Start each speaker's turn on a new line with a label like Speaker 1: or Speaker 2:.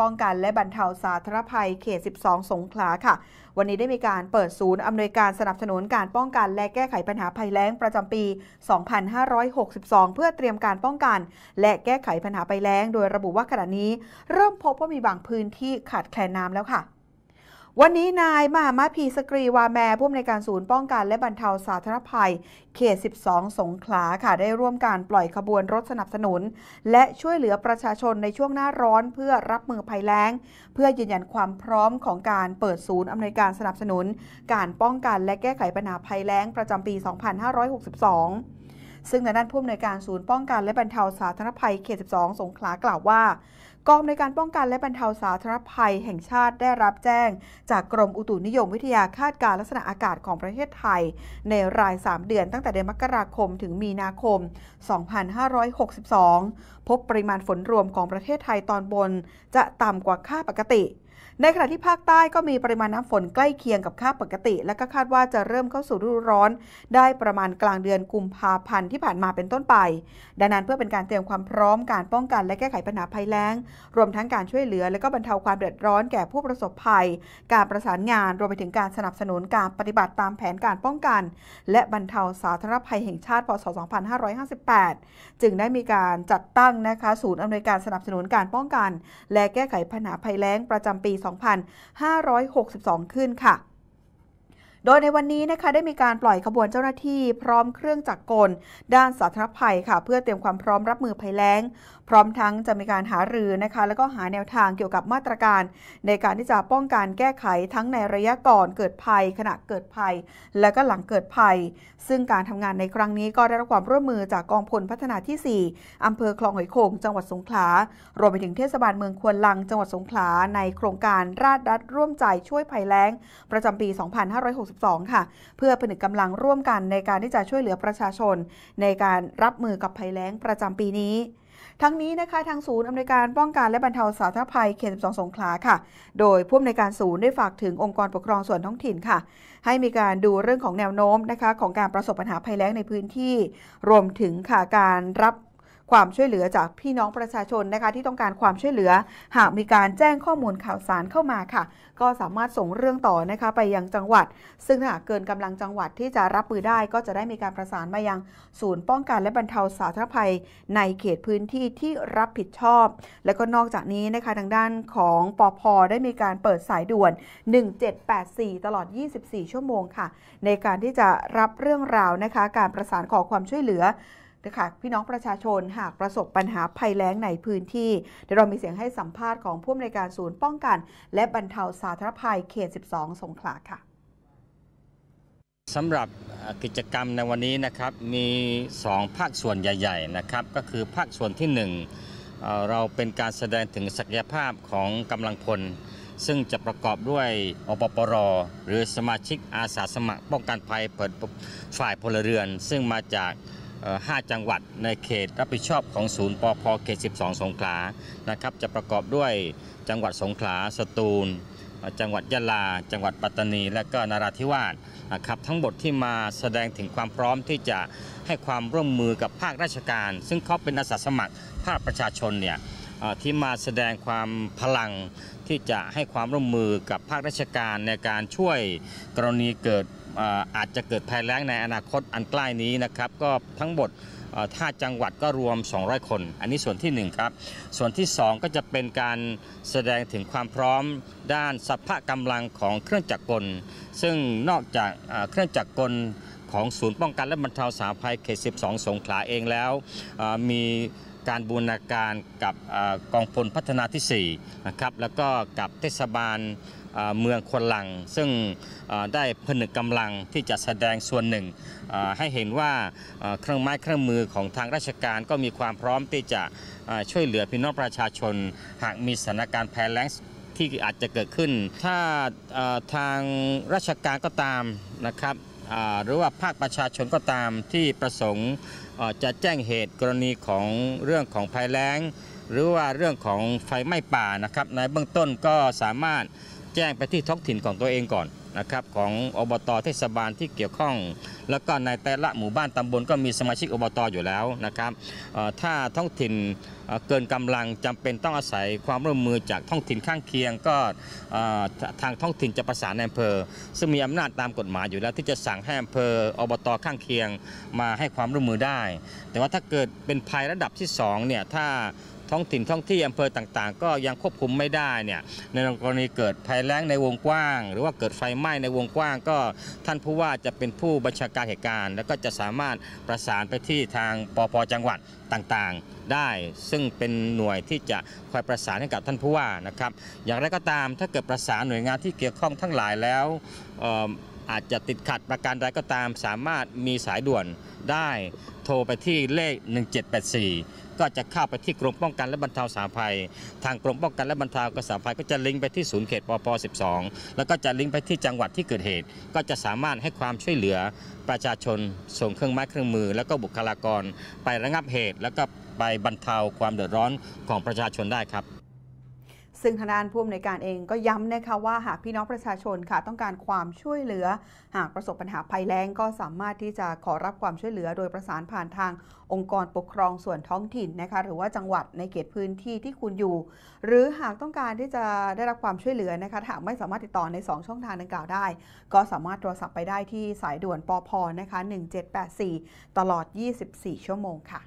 Speaker 1: ป้องกันและบรรเทาสาธารณภัยเขต 12 สงขลาค่ะ วันนี้ได้มีการเปิดศูนย์อำนวยการสนับสนุนการป้องกันและแก้ไขปัญหาภัยแล้งประจำปี 2562 เพื่อเตรียมการป้องกัน และแก้ไขปัญหาภัยแล้ง โดยระบุว่าขณะนี้ เริ่มพบว่ามีบางพื้นที่ขาดแคลนน้ำแล้วค่ะ วันนี้นายมหามาพีสกรีวาแมผู้อำนวยการศูนย์ป้องกันและบรรเทาสาธารณภัย เขต 12 สงขลาค่ะได้ร่วมการปล่อยขบวนรถสนับสนุน และช่วยเหลือประชาชนในช่วงหน้าร้อนเพื่อรับมือภัยแล้ง เพื่อยืนยันความพร้อมของการเปิดศูนย์อำนวยการสนับสนุน การป้องกันและแก้ไขปัญหาภัยแล้งประจำปี 2562 ซึ่งในด้านผู้อำนวยการศูนย์ป้องกันและบรรเทาสาธารณภัยเขต 12 สงขลากล่าวว่ากองในการป้องกันและบรรเทาสาธารณภัยแห่งชาติได้รับแจ้ง จากกรมอุตุนิยมวิทยาคาดการลักษณะอากาศของประเทศไทย ในราย 3 เดือนตั้งแต่เดือนมกราคมถึงมีนาคม 2562 พบปริมาณฝนรวมของประเทศไทยตอนบน จะต่ำกว่าค่าปกติ ในขณะที่ภาคใต้ก็มีปริมาณน้ำฝนใกล้เคียงกับค่าปกติ และก็คาดว่าจะเริ่มเข้าสู่ฤดูร้อน ได้ประมาณกลางเดือนกุมภาพันธ์ที่ผ่านมาเป็นต้นไป ดังนั้นเพื่อเป็นการเตรียมความพร้อมการป้องกันและแก้ไขปัญหาภัยแล้ง รวมทั้งการช่วยเหลือ และก็บรรเทาความเดือดร้อนแก่ผู้ประสบภัย การประสานงานรวมไปถึงการสนับสนุนการปฏิบัติตามแผนการป้องกัน และบรรเทาสาธารณภัยแห่งชาติพศ 2558 จึงได้มีการจัดตั้งนะคะศูนย์อำนวยการสนับสนุนการป้องกัน และแก้ไขปัญหาภัยแล้งประจำปีี 2562 ขึ้นค่ะ โดยในวันนี้นะคะได้มีการปล่อยขบวนเจ้าหน้าที่พร้อมเครื่องจักรกล ด้านสาธารณภัยค่ะ เพื่อเตรียมความพร้อมรับมือภัยแล้ง พร้อมทั้งจะมีการหารือนะคะ แล้วก็หาแนวทางเกี่ยวกับมาตรการ ในการที่จะป้องกันแก้ไขทั้งในระยะก่อนเกิดภัย ขณะเกิดภัย และก็หลังเกิดภัย ซึ่งการทำงานในครั้งนี้ก็ได้รับความร่วมมือจากกองพลพัฒนาที่ 4อำเภอคลองหอยโขงจังหวัดสงขลารวมไปถึงเทศบาลเมืองควนลังจังหวัดสงขลาในโครงการราดรัดร่วมใจช่วยภัยแล้ง ประจำปี 256 62 ค่ะ เพื่อผนึกกำลังร่วมกันในการที่จะช่วยเหลือประชาชน ในการรับมือกับภัยแล้งประจำปีนี้ทั้งนี้นะคะทางศูนย์อำนวยการป้องกันและบรรเทาสาธารณภัยเขต 12 สงขลาค่ะ โดยผู้อำนวยการศูนย์ได้ฝากถึงองค์กรปกครองส่วนท้องถิ่นค่ะ ให้มีการดูเรื่องของแนวโน้มนะคะของการประสบปัญหาภัยแล้งในพื้นที่ รวมถึงค่ะการรับ ความช่วยเหลือจากพี่น้องประชาชนนะคะที่ต้องการความช่วยเหลือ หากมีการแจ้งข้อมูลข่าวสารเข้ามาค่ะ ก็สามารถส่งเรื่องต่อนะคะไปยังจังหวัด ซึ่งถ้าเกินกำลังจังหวัดที่จะรับมือได้ก็จะได้มีการประสานมายังศูนย์ป้องกันและบรรเทาสาธารณภัย ในเขตพื้นที่ที่รับผิดชอบ และก็นอกจากนี้นะคะทางด้านของปอพได้มีการเปิดสายด่วน 1784 ตลอด 24 ชั่วโมงค่ะ ในการที่จะรับเรื่องราวนะคะ การประสานขอความช่วยเหลือ นะคะพี่น้องประชาชนหากประสบปัญหาภัยแล้งในพื้นที่เดี๋ยวเรามีเสียงให้สัมภาษณ์ของผู้อำนวยการศูนย์ป้องกัน และบรรเทาสาธารณภัยเขต 12 สงขลาค่ะ
Speaker 2: สำหรับกิจกรรมในวันนี้นะครับมี 2 ภาคส่วนใหญ่ ๆ นะครับ ก็คือภาคส่วนที่ 1 เราเป็นการแสดงถึงศักยภาพของกำลังพล ซึ่งจะประกอบด้วยอปปร หรือสมาชิกอาสาสมัครป้องกันภัยเปิดฝ่ายพลเรือน ซึ่งมาจาก 5 จังหวัดในเขตรับผิดชอบของศูนย์ปพเขต 12 สงขลานะครับจะประกอบด้วยจังหวัดสงขลาสตูล จังหวัดยะลา จังหวัดปัตตานี และก็นาราธิวาสนะครับทั้งหมดที่มาแสดงถึงความพร้อมที่จะให้ความร่วมมือกับภาคราชการ ซึ่งเขาเป็นอาสาสมัครภาคประชาชนเนี่ยที่มาแสดงความพลังที่จะให้ความร่วมมือกับภาคราชการในการช่วยกรณีเกิด อาจจะเกิดภัยแล้งในอนาคตอันใกล้นี้นะครับก็ทั้งหมดถ้าจังหวัดก็รวม 200 คน อันนี้ส่วนที่ 1 ครับ ส่วนที่ 2 ก็จะเป็นการแสดงถึงความพร้อมด้านสัพพกำลังของเครื่องจักรกล ซึ่งนอกจากเครื่องจักรกลของศูนย์ป้องกันและบรรเทาสาธารณภัยเขต 12 สงขลาเองแล้วมี การบูรณาการกับกองพลพัฒนาที่4นะครับแล้วก็กับเทศบาลเมืองควนลัง ซึ่งได้ผนึกกำลังที่จะแสดงส่วนหนึ่ง ให้เห็นว่าเครื่องไม้เครื่องมือของทางราชการก็มีความพร้อมที่จะช่วยเหลือพี่น้องประชาชน หากมีสถานการณ์แพ้แล้งที่อาจจะเกิดขึ้น ถ้าทางราชการก็ตามนะครับ หรือว่าภาคประชาชนก็ตามที่ประสงค์จะแจ้งเหตุกรณีของเรื่องของภัยแล้ง หรือว่าเรื่องของไฟไหม้ป่านะครับในเบื้องต้นก็สามารถแจ้งไปที่ท้องถิ่นของตัวเองก่อน นะครับของอบตเทศบาลที่เกี่ยวข้อง แล้วก็ในแต่ละหมู่บ้านตำบลก็มีสมาชิกอบตอยู่แล้วนะครับถ้าท้องถิ่นเกินกำลังจำเป็นต้องอาศัยความร่วมมือจากท้องถิ่นข้างเคียง ก็ทางท้องถิ่นจะประสานอำเภอ ซึ่งมีอำนาจตามกฎหมายอยู่แล้วที่จะสั่งให้อำเภออบตข้างเคียงมาให้ความร่วมมือได้ แต่ว่าถ้าเกิดเป็นภัยระดับที่สองเนี่ยถ้า ท้องถิ่นท้องที่อำเภอต่างๆ ก็ยังควบคุมไม่ได้เนี่ยในกรณีเกิดภัยแล้งในวงกว้าง หรือว่าเกิดไฟไหม้ในวงกว้าง ก็ท่านผู้ว่าจะเป็นผู้บัญชาการเหตุการณ์ แล้วก็จะสามารถประสานไปที่ทางปปจังหวัดต่างๆ ได้ ซึ่งเป็นหน่วยที่จะคอยประสานให้กับท่านผู้ว่านะครับอย่างไรก็ตามถ้าเกิดประสานหน่วยงานที่เกี่ยวข้องทั้งหลายแล้วอออาจจะติดขัดประการใดก็ตามสามารถมีสายด่วนได้โทรไปที่เลข 1784 ก็จะเข้าไปที่กรมป้องกันและบรรเทาสาธารณภัย ทางกรมป้องกันและบรรเทากสาธารณภัยก็จะลิงก์ไปที่ศูนย์เขตปป 12 แล้วก็จะลิงก์ไปที่จังหวัดที่เกิดเหตุ ก็จะสามารถให้ความช่วยเหลือประชาชนส่งเครื่องไม้เครื่องมือ แล้วก็บุคลากรไประงับเหตุ แล้วก็ไปบรรเทาความเดือดร้อนของประชาชนได้ครับ
Speaker 1: ซึ่งทางด้านผู้อำนวยการเองก็ย้ำนะคะว่าหากพี่น้องประชาชนค่ะต้องการความช่วยเหลือ หากประสบปัญหาภัยแล้งก็สามารถที่จะขอรับความช่วยเหลือ โดยประสานผ่านทางองค์กรปกครองส่วนท้องถิ่นนะคะหรือว่าจังหวัดในเขตพื้นที่ที่คุณอยู่ หรือหากต้องการที่จะได้รับความช่วยเหลือนะคะหากไม่สามารถติดต่อใน 2 ช่องทางดังกล่าวได้ ก็สามารถโทรศัพท์ไปได้ที่สายด่วนปพนะคะ1784 ตลอด 24 ชั่วโมงค่ะ